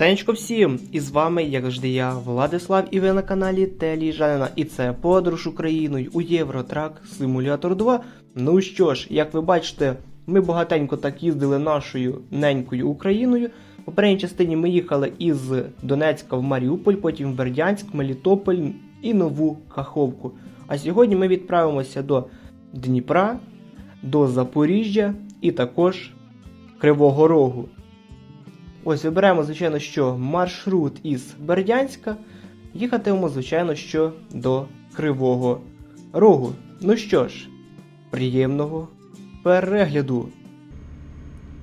Вітанечко всім! І з вами, як завжди, я, Владислав, і ви на каналі Телі Жанина. І це подорож Україною у Євротрак Симулятор 2. Ну що ж, як ви бачите, ми багатенько так їздили нашою ненькою Україною. В попередній частині ми їхали із Донецька в Маріуполь, потім в Бердянськ, Мелітополь і Нову Каховку. А сьогодні ми відправимося до Дніпра, до Запоріжжя і також Кривого Рогу. Ось виберемо, звичайно, що маршрут із Бердянська. Їхатимемо, звичайно, що до Кривого Рогу. Ну що ж, приємного перегляду.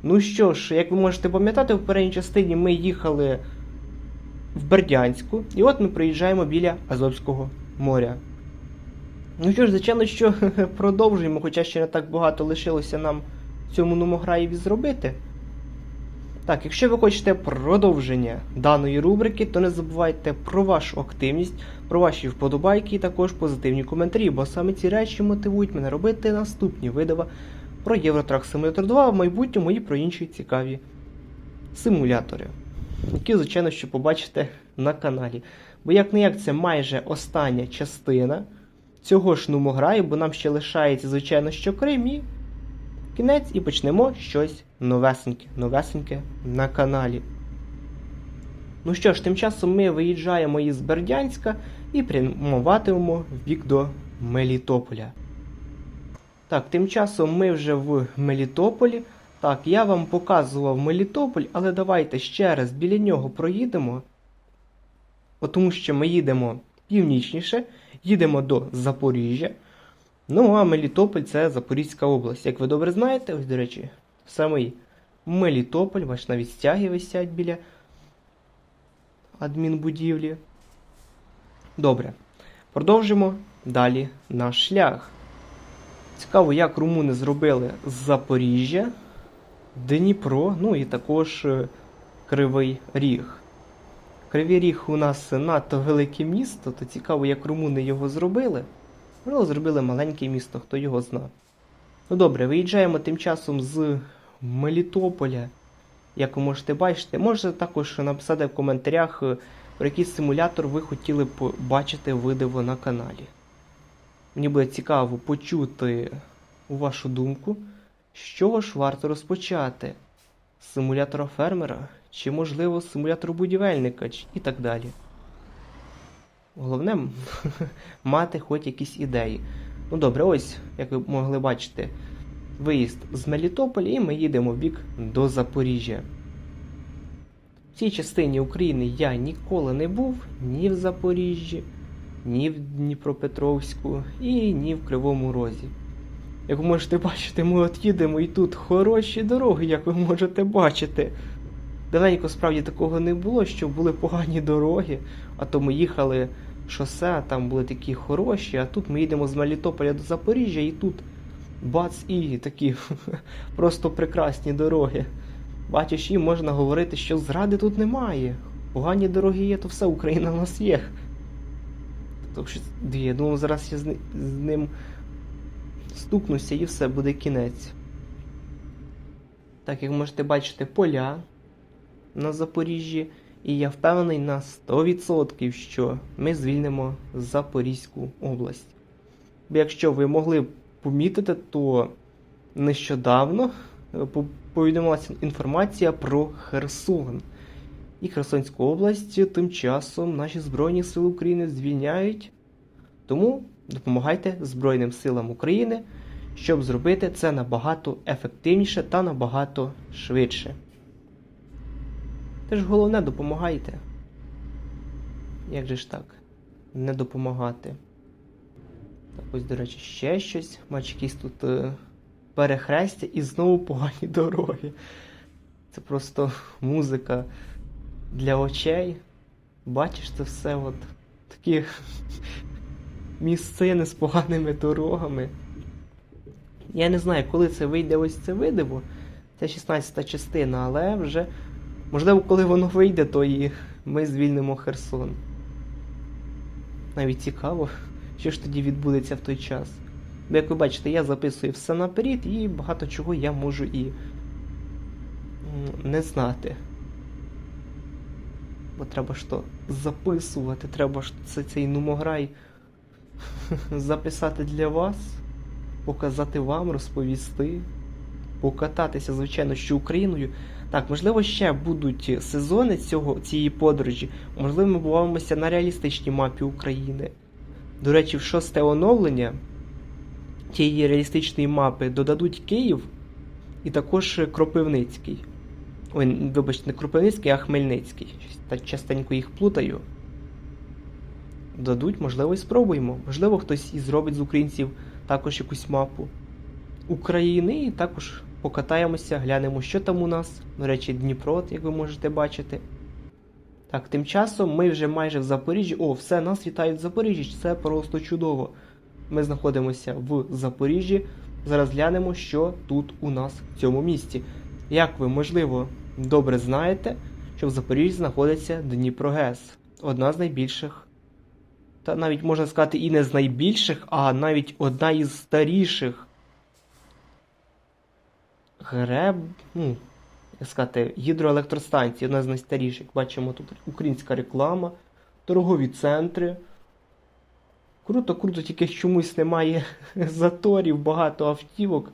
Ну що ж, як ви можете пам'ятати, в передній частині ми їхали в Бердянську, і от ми приїжджаємо біля Азовського моря. Ну що ж, звичайно, що продовжуємо, хоча ще не так багато лишилося нам цьому номограєві зробити. Так, якщо ви хочете продовження даної рубрики, то не забувайте про вашу активність, про ваші вподобайки і також позитивні коментарі, бо саме ці речі мотивують мене робити наступні видива про Євротрак Simulator 2, а в майбутньому і про інші цікаві симулятори, які, звичайно, що побачите на каналі. Бо як не як це майже остання частина цього ж нумограю, бо нам ще лишається, звичайно, що Крим і кінець і почнемо щось новесеньке, новесеньке на каналі. Ну що ж, тим часом ми виїжджаємо із Бердянська і прямуватимемо в бік до Мелітополя. Так, тим часом ми вже в Мелітополі. Так, я вам показував Мелітополь, але давайте ще раз біля нього проїдемо. Бо Тому що ми їдемо північніше, їдемо до Запоріжжя. Ну, а Мелітополь це Запорізька область. Як ви добре знаєте, ось, до речі, самий Мелітополь, бач, навіть стяги висять біля адмінбудівлі. Добре. Продовжимо далі наш шлях. Цікаво, як румуни зробили з Запоріжжя, Дніпро, ну і також е, Кривий Ріг. Кривий Ріг у нас надто велике місто, то цікаво, як румуни його зробили. Можливо, зробили маленьке місто, хто його знав. Ну добре, виїжджаємо тим часом з Мелітополя. Як ви можете бачити, можете також написати в коментарях, е, про який симулятор ви хотіли б бачити видиво на каналі. Мені буде цікаво почути вашу думку, з чого ж варто розпочати? З симулятора фермера, чи, можливо, з симулятора будівельника, і так далі. Головне мати хоч якісь ідеї. Ну добре, ось, як ви могли бачити, виїзд з Мелітополя, і ми їдемо в бік до Запоріжжя. В цій частині України я ніколи не був ні в Запоріжжі, ні в Дніпропетровську і ні в Кривому Розі. Як ви можете бачити, ми от їдемо і тут хороші дороги, як ви можете бачити. Давненько справді такого не було, що були погані дороги, а то ми їхали шосе, а там були такі хороші, а тут ми їдемо з Мелітополя до Запоріжжя і тут бац і такі просто прекрасні дороги. Бачиш, і можна говорити, що зради тут немає. Погані дороги є, то все, Україна в нас є. Тобто, я думав, зараз я з, ним стукнуся і все, буде кінець. Так, як можете бачити, поля на Запоріжжі, і я впевнений на 100%, що ми звільнимо Запорізьку область. Якщо ви могли б помітити, то нещодавно е, повідомилася інформація про Херсон. І Херсонську область тим часом наші Збройні Сили України звільняють. Тому допомагайте Збройним силам України, щоб зробити це набагато ефективніше та набагато швидше. Теж головне допомагайте. Як же ж так? Не допомагати. Так, ось, до речі, ще щось. Бач, якісь тут е, перехрестя і знову погані дороги. Це просто музика для очей. Бачиш це все от такі місцини з поганими дорогами. Я не знаю, коли це вийде ось це видиво. Це 16 частина, але вже. Можливо, коли воно вийде, то і ми звільнимо Херсон. Навіть цікаво, що ж тоді відбудеться в той час. Бо як ви бачите, я записую все наперед і багато чого я можу і не знати. Бо треба ж то записувати, треба ж це, цей нумограй записати для вас, показати вам, розповісти, покататися, звичайно, що Україною. Так, можливо, ще будуть сезони цього, цієї подорожі. Можливо, ми буваємося на реалістичній мапі України. До речі, в шосте оновлення тієї реалістичної мапи додадуть Київ і також Кропивницький. Ой, вибачте, не Кропивницький, а Хмельницький. Так частенько їх плутаю. Дадуть, можливо, і спробуємо. Можливо, хтось і зробить з українців також якусь мапу України і також покатаємося, глянемо, що там у нас. До речі, Дніпро, як ви можете бачити. Так, тим часом ми вже майже в Запоріжжі. О, все, нас вітають в Запоріжжі. Це просто чудово. Ми знаходимося в Запоріжжі. Зараз глянемо, що тут у нас в цьому місті. Як ви, можливо, добре знаєте, що в Запоріжжі знаходиться Дніпрогес, одна з найбільших, та навіть можна сказати, і не з найбільших, а навіть одна із старіших греб, ну, як сказати, гідроелектростанцій, одна з найстаріших. Бачимо тут українська реклама, торгові центри. Круто, круто, тільки чомусь немає заторів, багато автівок.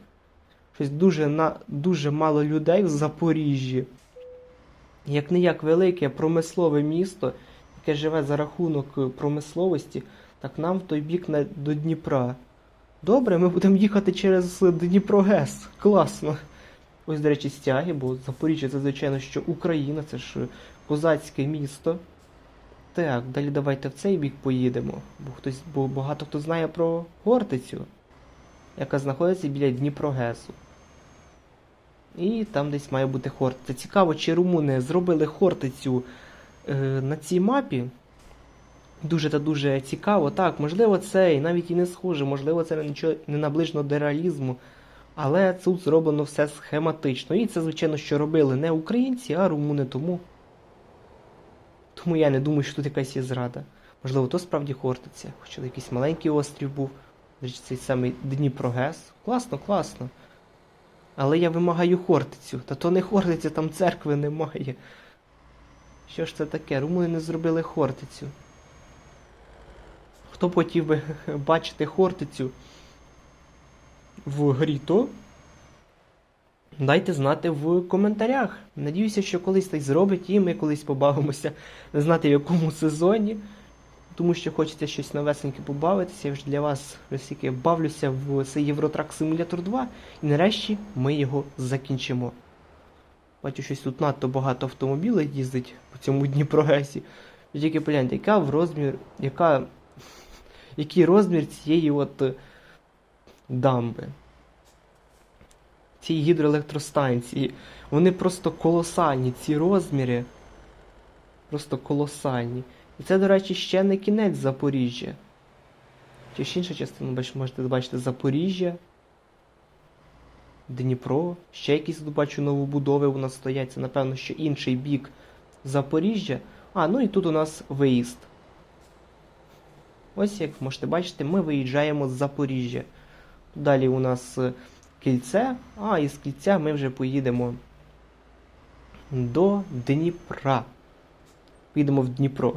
Щось дуже на, дуже мало людей в Запоріжжі. Як не як велике промислове місто, яке живе за рахунок промисловості, так нам в той бік на, до Дніпра. Добре, ми будемо їхати через Дніпрогес. Класно. Ось, до речі, стяги, бо Запоріжжя це, звичайно, що Україна, це ж козацьке місто. Так, далі давайте в цей бік поїдемо, бо хтось, бо багато хто знає про Гортицю, яка знаходиться біля Дніпрогесу. І там десь має бути Хортиця. Цікаво, чи румуни зробили Хортицю е, на цій мапі. Дуже та дуже цікаво. Так, можливо, це і навіть і не схоже, можливо, це нічого не наближено до реалізму. Але тут зроблено все схематично. І це, звичайно, що робили не українці, а румуни тому. Тому я не думаю, що тут якась є зрада. Можливо, то справді Хортиця, хоча якийсь маленький острів був. Речі, цей самий Дніпрогес. Класно, класно. Але я вимагаю Хортицю. Та то не Хортиця, там церкви немає. Що ж це таке? Румуни не зробили Хортицю. Хто б хотів би бачити Хортицю в грі, то дайте знати в коментарях. Надіюся, що колись так зробить і ми колись побавимося. Не знати в якому сезоні. Тому що хочеться щось новесеньке побавитися. Я вже для вас оскільки бавлюся в цей Євротрак Симулятор 2. І нарешті ми його закінчимо. Бачу, щось тут надто багато автомобілів їздить по цьому Дніпрогесі. Тільки погляньте, яка в розмір, яка, який розмір цієї от дамби. Цієї гідроелектростанції. Вони просто колосальні, ці розміри. Просто колосальні. І це, до речі, ще не кінець Запоріжжя. Чи ж інша частина, можете бачити Запоріжжя, Дніпро, ще якісь тут бачу новобудови у нас стоять. Це, напевно, що інший бік Запоріжжя. А, ну і тут у нас виїзд. Ось, як можете бачити, ми виїжджаємо з Запоріжжя. Далі у нас е, кільце, а із кільця ми вже поїдемо до Дніпра. Поїдемо в Дніпро.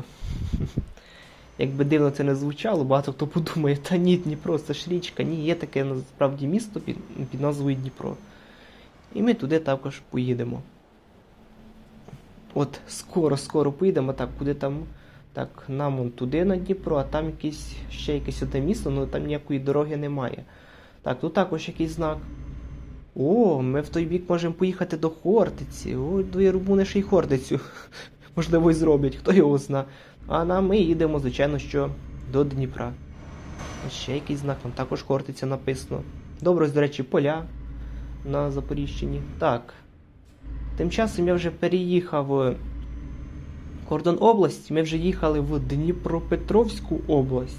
Якби дивно це не звучало, багато хто подумає, та ні, Дніпро, це ж річка. Ні, є таке насправді місто під, під назвою Дніпро. І ми туди також поїдемо. От скоро-скоро поїдемо, так, куди там. Так, нам он туди на Дніпро, а там якесь, ще якесь одне місто, але там ніякої дороги немає. Так, тут також якийсь знак. О, ми в той бік можемо поїхати до Хортиці. О, до румуни ще й Хортицю. Можливо, і зроблять, хто його зна. А нам ми їдемо, звичайно, що до Дніпра. Ще якийсь знак, там також Хортиця написано. Добре, до речі, поля на Запоріжчині. Так. Тим часом я вже переїхав е, кордон області, ми вже їхали в Дніпропетровську область.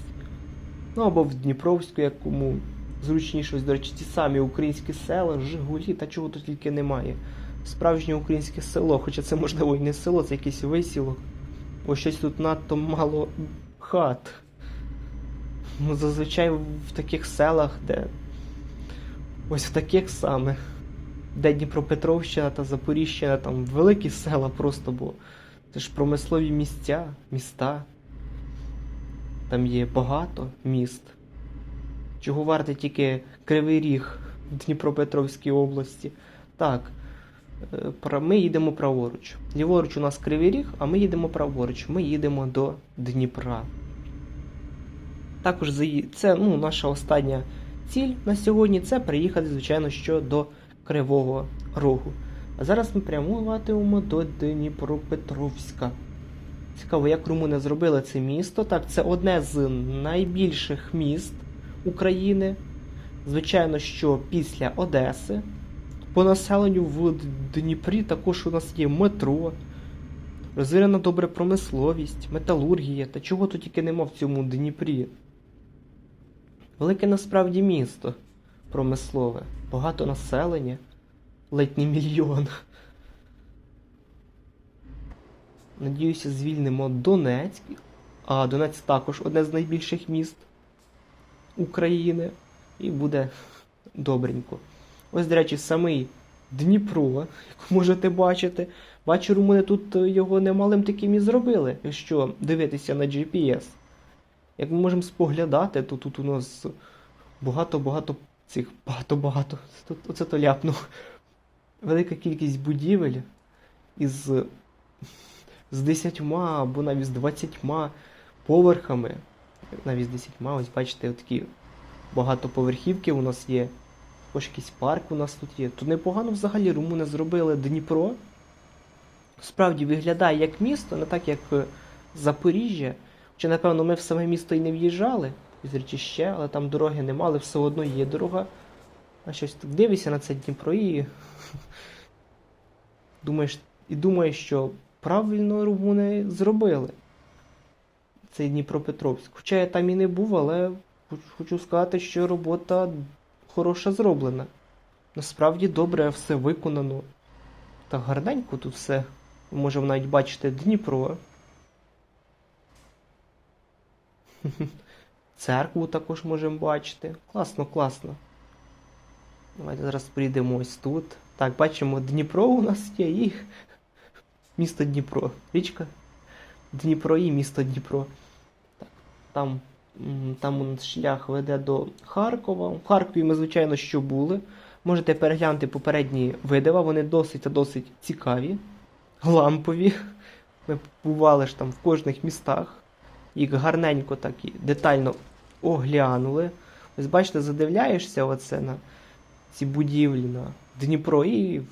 Ну або в Дніпровську, як кому зручніше, ось, до речі, ті самі українські села, Жигулі, та чого тут тільки немає. Справжнє українське село, хоча це можливо і не село, це якийсь висілок. Бо щось тут надто мало хат. Ну, зазвичай в таких селах, де. Ось в таких саме. Де Дніпропетровщина та Запоріжжя, там великі села просто, бо Це ж промислові місця, міста. Там є багато міст. Чого варте тільки Кривий Ріг в Дніпропетровській області. Так, е, ми їдемо праворуч. Ліворуч у нас Кривий Ріг, а ми їдемо праворуч. Ми їдемо до Дніпра. Також це ну, наша остання ціль на сьогодні це приїхати, звичайно, що до Кривого Рогу. А зараз ми прямуватимемо до Дніпропетровська. Цікаво, як румуни зробили це місто. Так, це одне з найбільших міст України. Звичайно, що після Одеси. По населенню в Дніпрі також у нас є метро, розвинена добре промисловість, металургія та чого тут тільки нема в цьому Дніпрі. Велике насправді місто промислове, багато населення, ледь не мільйон. Надіюся, звільнимо Донецьк. А Донецьк також одне з найбільших міст України. І буде добренько. Ось, до речі, самий Дніпро, як можете бачити. Бачу, румуни тут його немалим таким і зробили, якщо дивитися на GPS. Як ми можемо споглядати, то тут у нас багато-багато цих багато-багато. Тут оце то ляпнув. Велика кількість будівель із з 10 або навіть з 20 поверхами. Навіть з 10, ось бачите, такі багатоповерхівки у нас є. Ось якийсь парк у нас тут є. Тут непогано взагалі румуни зробили Дніпро. Справді виглядає як місто, не так як е, Запоріжжя. Хоча, напевно, ми в саме місто і не в'їжджали, із речі ще, але там дороги нема, але все одно є дорога. А щось так дивишся на це Дніпро і думаєш, і думаєш, що правильно румуни зробили цей Дніпропетровськ. Хоча я там і не був, але хочу сказати, що робота хороша зроблена. Насправді добре все виконано. Так гарненько тут все. Можемо навіть бачити Дніпро. Церкву також можемо бачити. Класно, класно. Давайте зараз прийдемо ось тут. Так, бачимо, Дніпро у нас є і місто Дніпро. Річка Дніпро і місто Дніпро. Там, там шлях веде до Харкова. В Харкові ми, звичайно, що були. Можете переглянути попередні видива, вони досить та досить цікаві, лампові. Ми бували ж там в кожних містах. Їх гарненько так і детально оглянули. Ось бачите, задивляєшся оце на ці будівлі на Дніпро і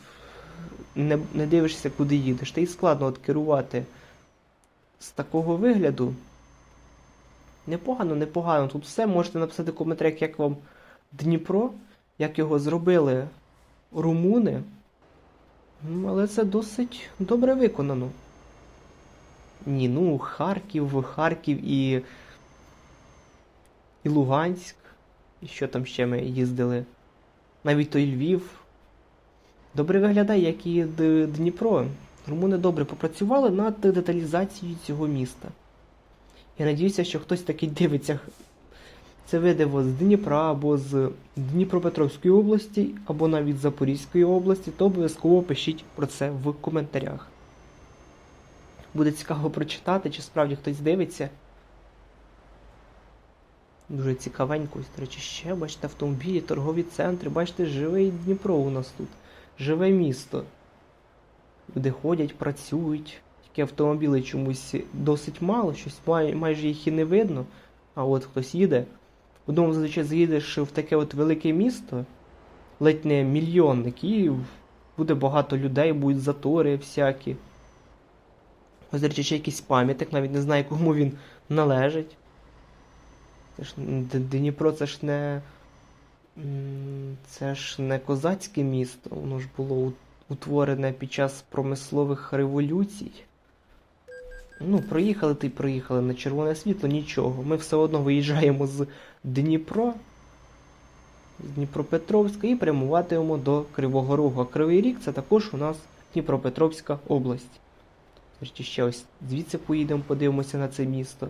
не, не дивишся, куди їдеш. Та й складно от керувати з такого вигляду. Непогано, непогано. Тут все можете написати в коментарях, як вам Дніпро, як його зробили румуни. Ну, Але це досить добре виконано. Ні, ну, Харків, Харків і. І Луганськ. І що там ще ми їздили? Навіть той Львів. Добре виглядає, як і Дніпро. Румуни добре попрацювали над деталізацією цього міста. Я надіюся, що хтось таки дивиться це видиво з Дніпра або з Дніпропетровської області, або навіть з Запорізької області, то обов'язково пишіть про це в коментарях. Буде цікаво прочитати, чи справді хтось дивиться. Дуже цікавенько, до речі, ще бачите автомобілі, торгові центри, бачите, живий Дніпро у нас тут. Живе місто. Люди ходять, працюють. Тільки автомобілей чомусь досить мало, щось май, майже їх і не видно. А от хтось їде. Одному зазвичай заїдеш в таке от велике місто, ледь не мільйонник, і буде багато людей, будуть затори всякі. Ось, речі, ще якийсь пам'ятник, навіть не знаю, кому він належить. Це ж Дніпро це ж не. Це ж не козацьке місто, воно ж було утворене під час промислових революцій. Ну, проїхали ти проїхали на червоне світло, нічого. Ми все одно виїжджаємо з Дніпро, з Дніпропетровська і прямуватимемо до Кривого Рогу. А Кривий Ріг це також у нас Дніпропетровська область. Ще ось звідси поїдемо, подивимося на це місто.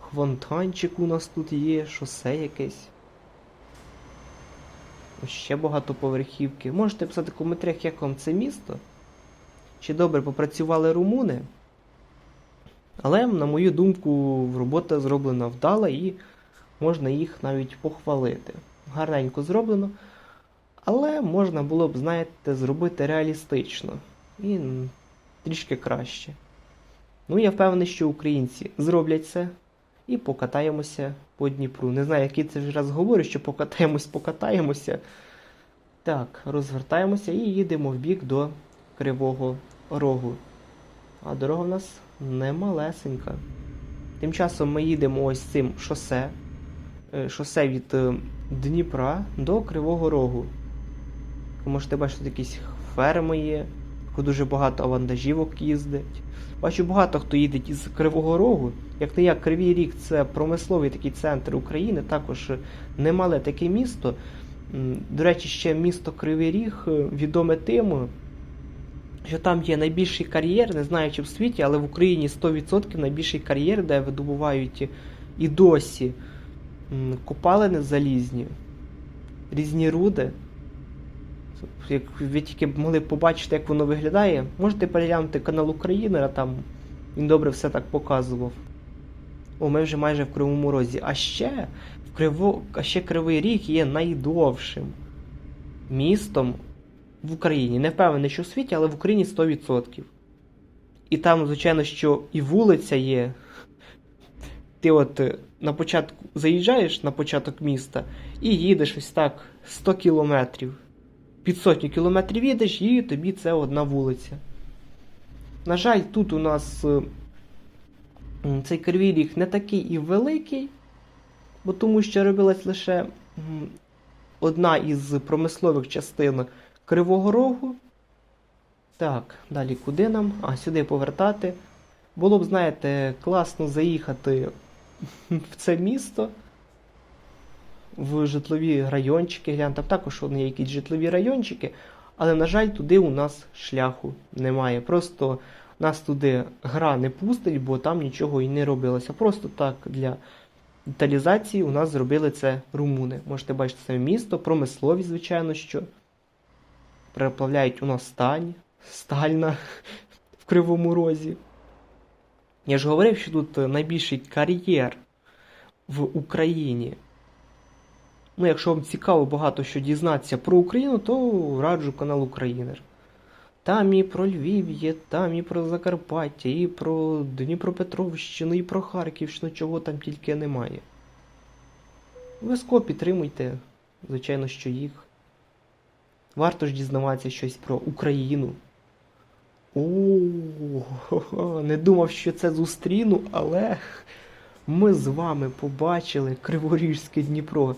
Хвонтанчик у нас тут є, шосе якесь. Ще багатоповерхівки. Можете писати в коментарях, як вам це місто. Чи добре попрацювали румуни Але, на мою думку, робота зроблена вдала і можна їх навіть похвалити. Гарненько зроблено. Але можна було б, знаєте, зробити реалістично і трішки краще. Ну, я впевнений, що українці зроблять це і покатаємося по Дніпру. Не знаю, який це вже раз говорю, що покатаємось, покатаємося. Так, розвертаємося і їдемо в бік до Кривого Рогу. А дорога в нас немалесенька. Тим часом ми їдемо ось цим шосе. Е, Шосе від е, Дніпра до Кривого Рогу. Ви можете бачити, якісь ферми є, дуже багато вантажівок їздить. Бачу, багато хто їздить із Кривого Рогу. Як не як Кривий Ріг це промисловий такий центр України, також немале таке місто. До речі, ще місто Кривий Ріг е, відоме тим, що там є найбільший кар'єр, не знаю чи в світі, але в Україні 100% найбільший кар'єр, де видобувають і досі м, копалини залізні, різні руди. Як ви тільки б могли побачити, як воно виглядає, можете переглянути канал Українера, там він добре все так показував. О, ми вже майже в Кривому Розі. А ще в Криво... а ще Кривий Ріг є найдовшим містом в Україні. Не впевнений, що в світі, але в Україні 100%. І там, звичайно, що і вулиця є. Ти от е, на початку заїжджаєш на початок міста і їдеш ось так 100 кілометрів. Під сотню кілометрів їдеш, і тобі це одна вулиця. На жаль, тут у нас е, цей кривий ріг не такий і великий, бо тому що робилась лише одна із промислових частин Кривого Рогу. Так, далі куди нам? А, сюди повертати. Було б, знаєте, класно заїхати в це місто, в житлові райончики. Глянь, там також вони якісь житлові райончики, але, на жаль, туди у нас шляху немає. Просто нас туди гра не пустить, бо там нічого і не робилося. Просто так для деталізації у нас зробили це румуни. Можете бачити це місто, промислові, звичайно, що. Переплавляють у нас сталь, стальна в Кривому Розі. Я ж говорив, що тут найбільший кар'єр в Україні. Ну, якщо вам цікаво багато що дізнатися про Україну, то раджу канал Українер. Там і про Львів є, там і про Закарпаття, і про Дніпропетровщину, і про Харківщину, чого там тільки немає. Обов'язково підтримуйте, звичайно, що їх. Варто ж дізнаватися щось про Україну. О, не думав, що це зустріну, але ми з вами побачили Криворіжське Дніпро.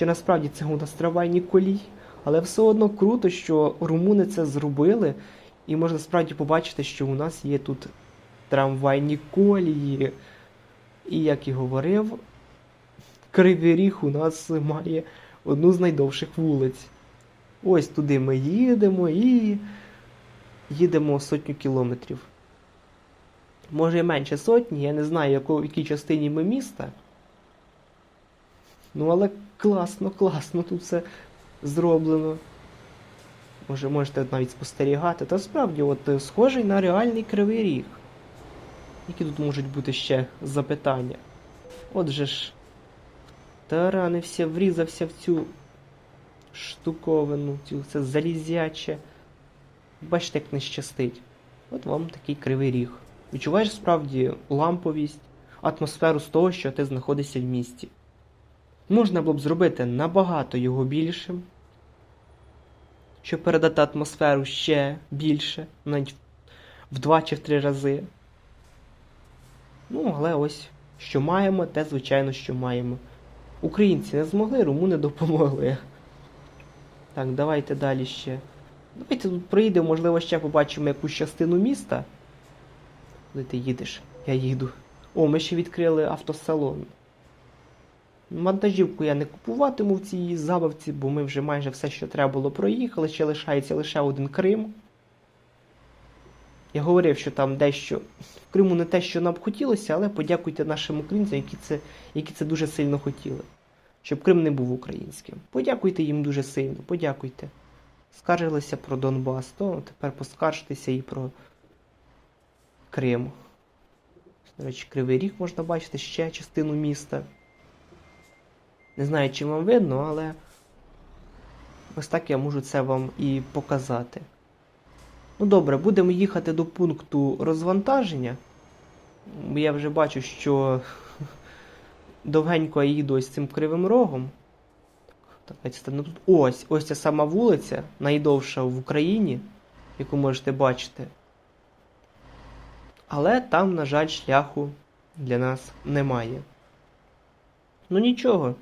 Чи насправді це у нас трамвайні колій, але все одно круто, що румуни це зробили, і можна справді побачити, що у нас є тут трамвайні колії. І як і говорив, Кривий Ріг у нас має одну з найдовших вулиць. Ось туди ми їдемо і їдемо сотню кілометрів. Може менше сотні, я не знаю, в якій частині ми міста. Ну, але класно, класно тут все зроблено. Може, можете навіть спостерігати. Та справді, от е, схожий на реальний кривий ріг. Які тут можуть бути ще запитання? Отже ж. Таранився, врізався в цю штуковину, цю це залізяче. Бачите, як не щастить. От вам такий кривий ріг. Відчуваєш справді ламповість, атмосферу з того, що ти знаходишся в місті. Можна було б зробити набагато його більшим, щоб передати атмосферу ще більше, навіть в два чи в три рази. Ну, але ось що маємо, те, звичайно, що маємо. Українці не змогли, румуни допомогли. Так, давайте далі ще. Давайте тут проїдемо, можливо, ще побачимо якусь частину міста. Куди ти їдеш? Я їду. О, ми ще відкрили автосалон. Вантажівку я не купуватиму в цій забавці, бо ми вже майже все, що треба було, проїхали. Ще лишається лише один Крим. Я говорив, що там дещо в Криму не те, що нам хотілося, але подякуйте нашим українцям, які це, які це дуже сильно хотіли. Щоб Крим не був українським. Подякуйте їм дуже сильно, подякуйте. Скаржилися про Донбас, то тепер поскаржтеся і про Крим. До речі, Кривий Ріг можна бачити ще частину міста. Не знаю, чи вам видно, але ось так я можу це вам і показати. Ну добре, будемо їхати до пункту розвантаження. Я вже бачу, що довгенько я їду ось цим кривим рогом. Тут. Ось, ось ця сама вулиця, найдовша в Україні, яку можете бачити. Але там, на жаль, шляху для нас немає. Ну нічого,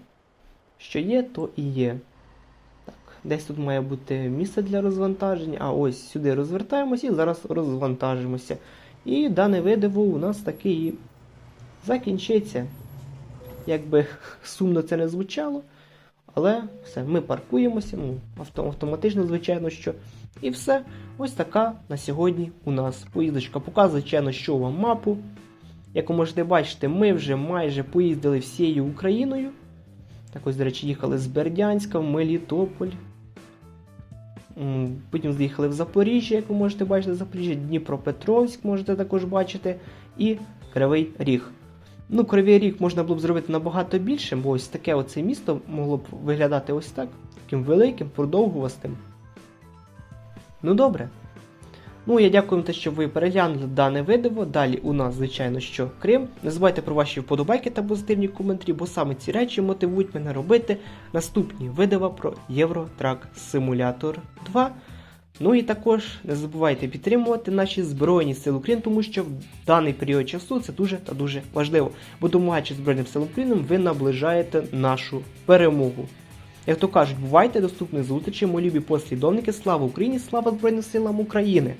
що є, то і є. Так, десь тут має бути місце для розвантаження. А ось сюди розвертаємося і зараз розвантажимося. І дане видиво у нас таки і закінчиться. Якби сумно це не звучало. Але все, ми паркуємося, ну, авто, автоматично, звичайно, що. І все. Ось така на сьогодні у нас поїздочка. Показує, звичайно, що вам мапу. Як ви можете бачити, ми вже майже поїздили всією Україною. Так ось, до речі, їхали з Бердянська в Мелітополь. Потім з'їхали в Запоріжжя, як ви можете бачити, Запоріжжя, Дніпропетровськ можете також бачити, і Кривий Ріг. Ну, Кривий Ріг можна було б зробити набагато більше, бо ось таке оце місто могло б виглядати ось так, таким великим, продовгувастим. Ну добре. Ну, я дякую вам те, що ви переглянули дане видео. Далі у нас, звичайно, що Крим. Не забувайте про ваші вподобайки та позитивні коментарі, бо саме ці речі мотивують мене робити наступні видео про Євротрак Simulator 2. Ну і також не забувайте підтримувати наші Збройні Сили України, тому що в даний період часу це дуже та дуже важливо. Бо допомагаючи Збройним силам України, ви наближаєте нашу перемогу. Як то кажуть, бувайте доступні зустрічі, мої любі послідовники. Слава Україні! Слава Збройним силам України!